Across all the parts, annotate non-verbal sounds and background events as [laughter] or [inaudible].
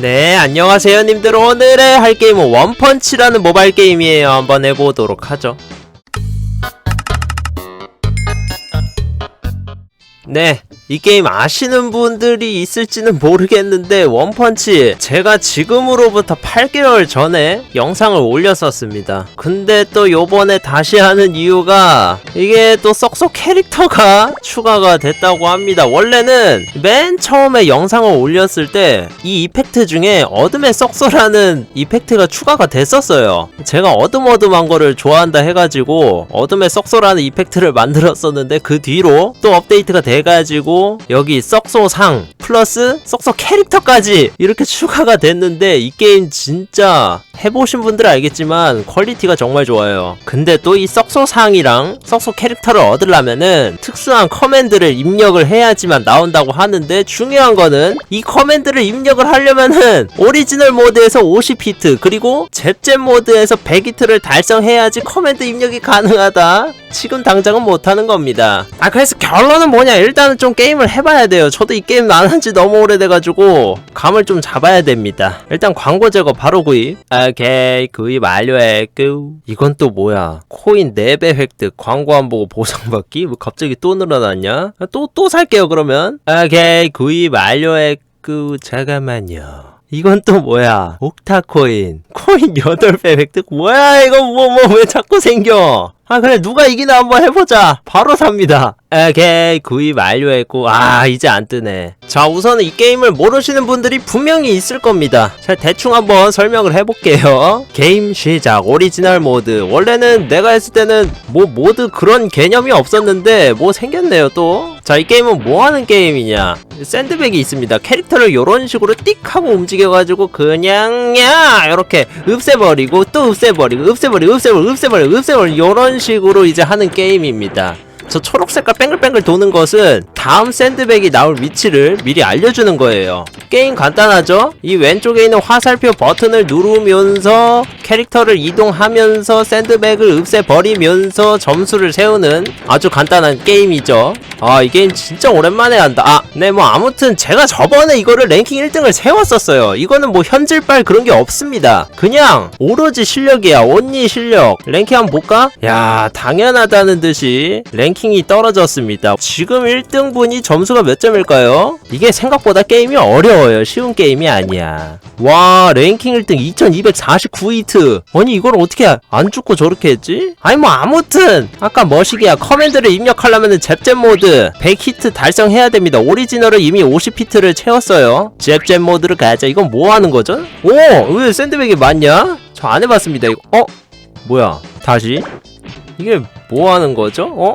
네 안녕하세요 님들. 오늘의 할 게임은 원펀치라는 모바일 게임이에요. 한번 해보도록 하죠. 네 이 게임 아시는 분들이 있을지는 모르겠는데 원펀치 제가 지금으로부터 8개월 전에 영상을 올렸었습니다. 근데 또 요번에 다시 하는 이유가 이게 또 썩소 캐릭터가 [laughs] 추가가 됐다고 합니다. 원래는 맨 처음에 영상을 올렸을 때 이 이펙트 중에 어둠의 썩소라는 이펙트가 추가가 됐었어요. 제가 어둠어둠한 거를 좋아한다 해가지고 어둠의 썩소라는 이펙트를 만들었었는데 그 뒤로 또 업데이트가 돼가지고 여기 썩소상 플러스 썩소 캐릭터까지 이렇게 추가가 됐는데 이 게임 진짜 해보신 분들은 알겠지만 퀄리티가 정말 좋아요. 근데 또 이 썩소상이랑 썩소 캐릭터를 얻으려면은 특수한 커맨드를 입력을 해야지만 나온다고 하는데 중요한 거는 이 커맨드를 입력을 하려면은 오리지널 모드에서 50히트 그리고 잽잽 모드에서 100히트를 달성해야지 커맨드 입력이 가능하다. 지금 당장은 못하는 겁니다. 아 그래서 결론은 뭐냐? 일단은 좀 게임을 해봐야 돼요. 저도 이 게임 안한지 너무 오래돼가지고 감을 좀 잡아야 됩니다. 일단 광고 제거 바로 구입. 아 아, 오케이 구입 완료했고 이건 또 뭐야 코인 4배 획득 광고 안 보고 보상받기? 왜 갑자기 또 늘어났냐? 또또 또 살게요 그러면 오케이 구입 완료했고 잠깐만요 이건 또 뭐야? 옥타코인. 코인 8배 획득? 뭐야, 이거 뭐, 뭐, 왜 자꾸 생겨? 아 그래 누가 이기나 한번 해보자. 바로 삽니다. 오케이 구입 완료했고. 아 이제 안 뜨네. 자 우선 이 게임을 모르시는 분들이 분명히 있을 겁니다. 자 대충 한번 설명을 해볼게요. 게임 시작 오리지널 모드. 원래는 내가 했을 때는 뭐 모드 그런 개념이 없었는데 뭐 생겼네요 또 자 이 게임은 뭐하는 게임이냐? 샌드백이 있습니다. 캐릭터를 이런 식으로 띡 하고 움직여가지고 그냥 야! 이렇게 없애버리고 또 없애버리고 없애버리고 없애버리고 없애버리고 없애버리고 요런 식으로 이제 하는 게임입니다. 저 초록색과 뱅글뱅글 도는 것은 다음 샌드백이 나올 위치를 미리 알려주는 거예요. 게임 간단하죠? 이 왼쪽에 있는 화살표 버튼을 누르면서 캐릭터를 이동하면서 샌드백을 없애버리면서 점수를 세우는 아주 간단한 게임이죠. 아 이 게임 진짜 오랜만에 한다. 아 네 뭐 아무튼 제가 저번에 이거를 랭킹 1등을 세웠었어요. 이거는 뭐 현질빨 그런 게 없습니다. 그냥 오로지 실력이야. 언니 실력. 랭킹 한번 볼까? 야 당연하다는 듯이 랭킹 랭킹이 떨어졌습니다. 지금 1등분이 점수가 몇 점일까요? 이게 생각보다 게임이 어려워요. 쉬운 게임이 아니야. 와 랭킹 1등 2249이트. 아니 이걸 어떻게 안 죽고 저렇게 했지? 아니 뭐 아무튼 아까 머시기야 커맨드를 입력하려면 잽잽 모드 100히트 달성해야 됩니다. 오리지널은 이미 50히트를 채웠어요. 잽잽 모드를 가야죠. 이건 뭐 하는 거죠? 오! 왜 샌드백이 맞냐? 저 안 해봤습니다. 이거 어? 뭐야? 다시? 이게 뭐 하는 거죠? 어?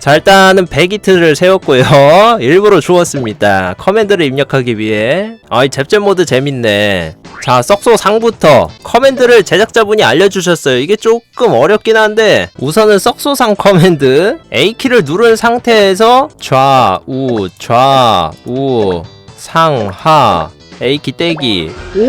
자 일단은 100이트를 세웠고요. [laughs] 일부러 주웠습니다. 커맨드를 입력하기 위해. 아이 잽잽 모드 재밌네. 자 썩소 상부터 커맨드를 제작자분이 알려주셨어요. 이게 조금 어렵긴 한데 우선은 썩소 상 커맨드. A키를 누른 상태에서 좌우 좌우 상하 A키 떼기 오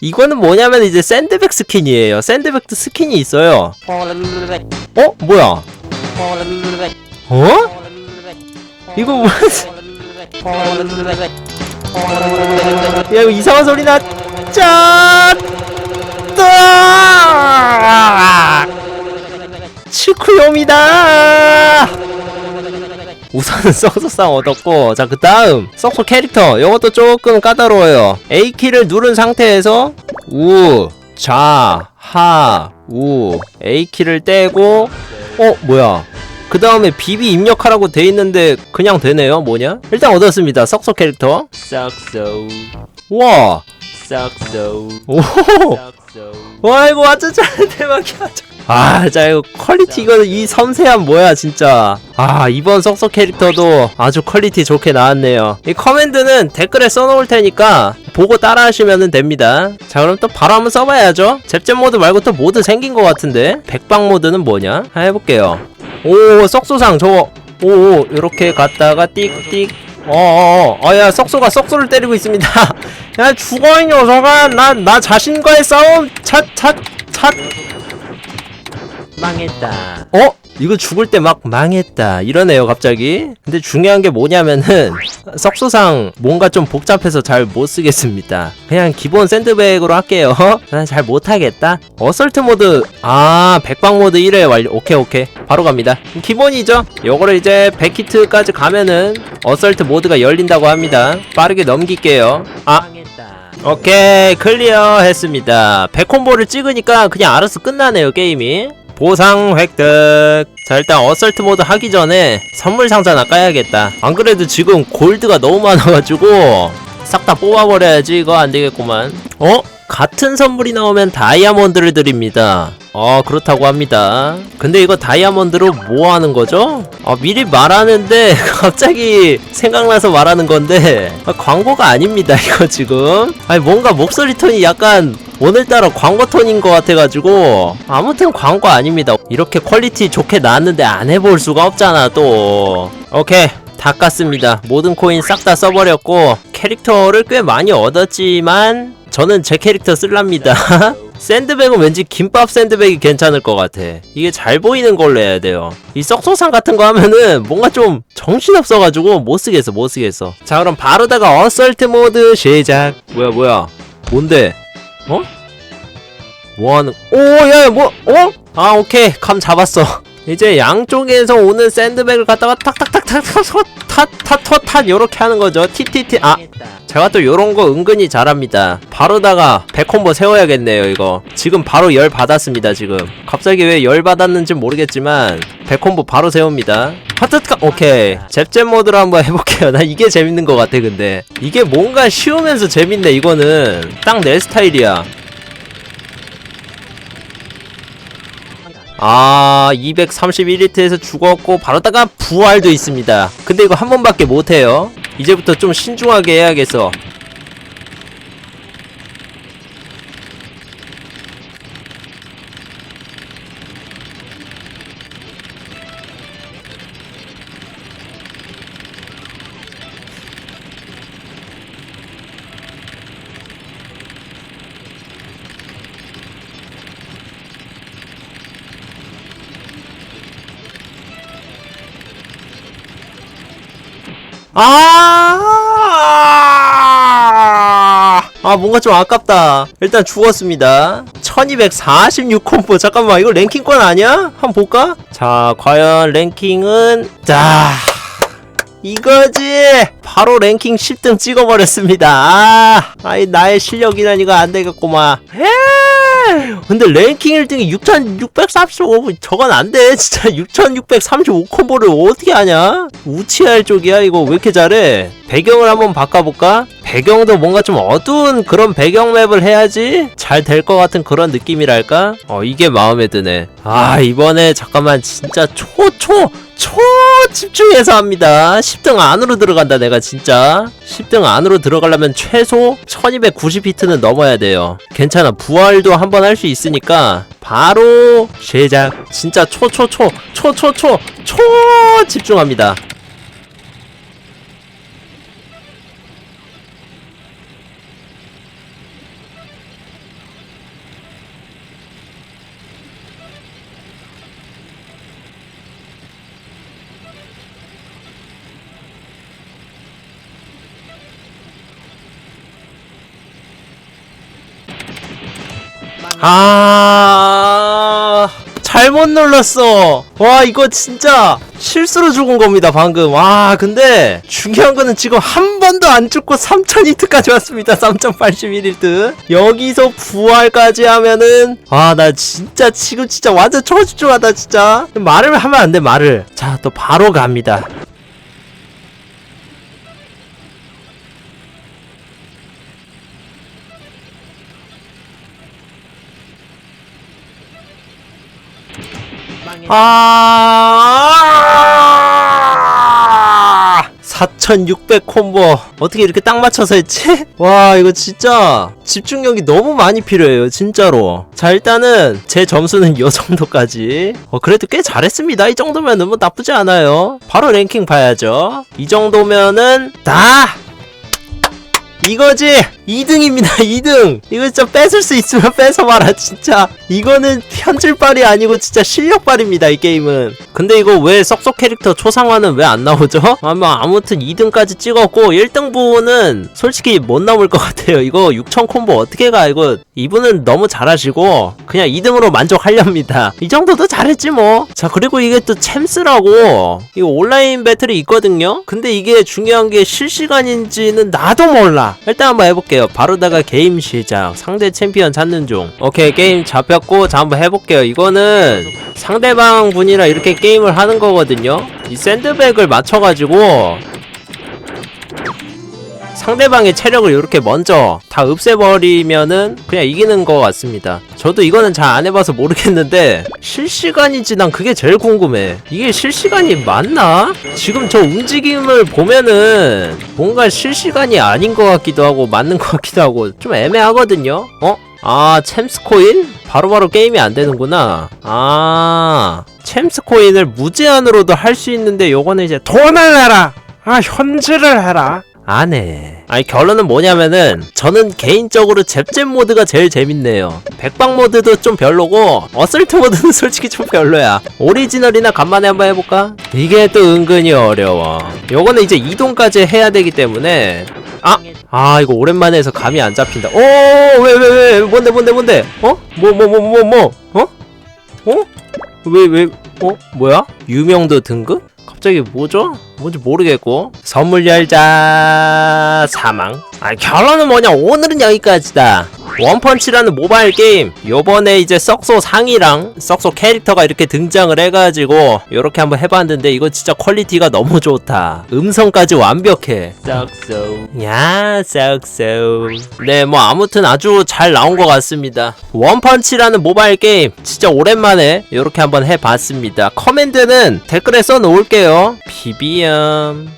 이거는 뭐냐면 이제 샌드백 스킨이에요 샌드백 스킨이 있어요 어? 뭐야 어? 이거 뭐 [laughs] 야 이거 이상한 소리 나 짠! 따! 치쿠요미다 우선은 [laughs] 썩소상 얻었고 자 그 다음 썩소 캐릭터. 이것도 조금 까다로워요. A키를 누른 상태에서 우, 좌, 하, 우 A키를 떼고 어 뭐야? 그 다음에 비비 입력하라고 돼 있는데 그냥 되네요? 뭐냐? 일단 얻었습니다 썩소 캐릭터. 썩소 와! 썩소 오! 와 이거 완전 잘 대박이야 아, 자, 이거 퀄리티, 이거, 이 섬세함 뭐야, 진짜. 아, 이번 썩석 캐릭터도 아주 퀄리티 좋게 나왔네요. 이 커맨드는 댓글에 써놓을 테니까, 보고 따라 하시면 됩니다. 자, 그럼 또 바로 한번 써봐야죠. 잽잽 모드 말고 또 모드 생긴 것 같은데? 백방 모드는 뭐냐? 해볼게요. 오, 썩소상, 저거. 오, 오, 요렇게 갔다가 띡띡. 어어어, 어, 야, 썩소가 썩소를 때리고 있습니다. [laughs] 야, 죽어, 이 녀석아. 나, 나 자신과의 싸움. 찻, 찻, 찻. 망했다. 어? 이거 죽을 때 막 망했다. 이러네요, 갑자기. 근데 중요한 게 뭐냐면은, [laughs] 썩소상 뭔가 좀 복잡해서 잘 못 쓰겠습니다. 그냥 기본 샌드백으로 할게요. [laughs] 난 잘 못하겠다. 어설트 모드, 아, 백방 모드 1회 완료. 오케이, 오케이. 바로 갑니다. 기본이죠? 요거를 이제 100히트까지 가면은, 어설트 모드가 열린다고 합니다. 빠르게 넘길게요. 아, 오케이 클리어 했습니다 100콤보를 찍으니까 그냥 알아서 끝나네요 게임이 보상 획득. 자 일단 어설트 모드 하기 전에 선물 상자나 까야겠다. 안 그래도 지금 골드가 너무 많아가지고 싹 다 뽑아버려야지. 이거 안되겠구만. 어? 같은 선물이 나오면 다이아몬드를 드립니다. 어 그렇다고 합니다. 근데 이거 다이아몬드로 뭐 하는 거죠? 아 미리 말하는데 [laughs] 갑자기 생각나서 말하는 건데. 아, 광고가 아닙니다 이거 지금. 아니 뭔가 목소리 톤이 약간 오늘따라 광고 톤인 것 같아가지고 아무튼 광고 아닙니다. 이렇게 퀄리티 좋게 나왔는데 안 해볼 수가 없잖아 또. 오케이. 다 깠습니다. 모든 코인 싹 다 써버렸고 캐릭터를 꽤 많이 얻었지만 저는 제 캐릭터 쓸랍니다. [laughs] 샌드백은 왠지 김밥 샌드백이 괜찮을 것 같아. 이게 잘 보이는 걸로 해야 돼요. 이 썩소상 같은 거 하면은 뭔가 좀 정신없어가지고 못쓰겠어 못쓰겠어. 자 그럼 바로다가 어설트 모드 시작. 뭐야 뭐야? 뭔데 어? 뭐하는 오야 뭐 어? 아 오케이 감 잡았어 이제 양쪽에서 오는 샌드백을 갖다가 탁탁탁탁탁탁탁탁탁 요렇게 하는 거죠. 티티티 아 제가 또 요런 거 은근히 잘합니다. 바로다가 백콤보 세워야겠네요 이거. 지금 바로 열 받았습니다 지금. 갑자기 왜 열 받았는지 모르겠지만 백콤보 바로 세웁니다. 하트가 오케이. 잽잽 모드로 한번 해볼게요. 나 이게 재밌는 것 같아 근데. 이게 뭔가 쉬우면서 재밌네 이거는. 딱 내 스타일이야 아 231히트에서 죽었고 바로다가 부활도 있습니다. 근데 이거 한 번밖에 못해요. 이제부터 좀 신중하게 해야겠어 아, 아 뭔가 좀 아깝다. 일단 죽었습니다. 1246 콤보. 잠깐만, 이거 랭킹권 아니야? 한번 볼까? 자, 과연 랭킹은 자. 이거지! 바로 랭킹 10등 찍어버렸습니다. 아, 아이, 나의 실력이란 이거 안 되겠구만. 에이, 근데 랭킹 1등이 6635, 저건 안 돼. 진짜 6635 콤보를 어떻게 하냐? 우치할 쪽이야, 이거 왜 이렇게 잘해? 배경을 한번 바꿔볼까? 배경도 뭔가 좀 어두운 그런 배경 맵을 해야지 잘 될 것 같은 그런 느낌이랄까? 어, 이게 마음에 드네. 아, 이번에 잠깐만 진짜 초, 초, 초 집중해서 합니다. 10등 안으로 들어간다, 내가 진짜. 10등 안으로 들어가려면 최소 1290히트는 넘어야 돼요. 괜찮아. 부활도 한번 할 수 있으니까 바로 시작. 진짜 초, 초, 초, 초, 초, 초, 초 집중합니다. 아 잘못 눌렀어. 와 이거 진짜 실수로 죽은 겁니다 방금. 와 근데 중요한 거는 지금 한 번도 안 죽고 3000히트까지 왔습니다 3081히트. 여기서 부활까지 하면은 아 나 진짜 지금 진짜 완전 초집중하다 진짜. 말을 하면 안 돼 말을. 자 또 바로 갑니다 아! 4600 콤보. 어떻게 이렇게 딱 맞춰서 했지? [laughs] 와 이거 진짜 집중력이 너무 많이 필요해요 진짜로. 자 일단은 제 점수는 요 정도까지. 어 그래도 꽤 잘했습니다. 이 정도면은 뭐 나쁘지 않아요. 바로 랭킹 봐야죠. 이 정도면은 다! 이거지 2등입니다 2등. 이거 진짜 뺏을 수 있으면 뺏어봐라 진짜. 이거는 편질발이 아니고 진짜 실력발입니다 이 게임은. 근데 이거 왜 썩sok 캐릭터 초상화는 왜 안 나오죠? [laughs] 아마 아무튼 2등까지 찍었고 1등 부분은 솔직히 못 나올 것 같아요. 이거 6천 콤보 어떻게 가? 이거 이분은 너무 잘하시고 그냥 2등으로 만족하렵니다. 이 정도도 잘했지 뭐자 그리고 이게 또 챔스라고. 이거 온라인 배틀이 있거든요? 근데 이게 중요한 게 실시간인지는 나도 몰라. 일단 한번 해볼게요 바로다가 게임 시작. 상대 챔피언 찾는 중. 오케이 게임 잡혔고 자 한번 해볼게요. 이거는 상대방 분이랑 이렇게 게임을 하는 거거든요. 이 샌드백을 맞춰가지고 상대방의 체력을 이렇게 먼저 다 없애버리면은 그냥 이기는 것 같습니다. 저도 이거는 잘 안 해봐서 모르겠는데 실시간인지 난 그게 제일 궁금해. 이게 실시간이 맞나? 지금 저 움직임을 보면은 뭔가 실시간이 아닌 것 같기도 하고 맞는 것 같기도 하고 좀 애매하거든요. 어? 아 챔스 코인? 바로바로 게임이 안 되는구나. 아 챔스 코인을 무제한으로도 할 수 있는데 요거는 이제 돈을 내라. 아 현질을 해라. 안 해. 아니 결론은 뭐냐면은 저는 개인적으로 잽잽 모드가 제일 재밌네요. 백방 모드도 좀 별로고 어설트 모드는 [laughs] 솔직히 좀 별로야. 오리지널이나 간만에 한번 해볼까? 이게 또 은근히 어려워. 요거는 이제 이동까지 해야 되기 때문에 아! 아 이거 오랜만에 해서 감이 안 잡힌다. 오 왜 왜왜 뭔데 뭔데 뭔데? 어? 뭐뭐 뭐 뭐 뭐, 뭐? 어? 어? 왜 왜? 어? 뭐야? 유명도 등급? 갑자기 뭐죠? 뭔지 모르겠고. 선물 열자 사망. 아 결론은 뭐냐? 오늘은 여기까지다 원펀치라는 모바일 게임. 요번에 이제 썩소 상이랑 썩소 캐릭터가 이렇게 등장을 해가지고 요렇게 한번 해봤는데 이거 진짜 퀄리티가 너무 좋다. 음성까지 완벽해. 썩소. 야 썩소. 네 뭐 아무튼 아주 잘 나온 것 같습니다. 원펀치라는 모바일 게임 진짜 오랜만에 요렇게 한번 해봤습니다. 커맨드는 댓글에 써놓을게요. 비비엄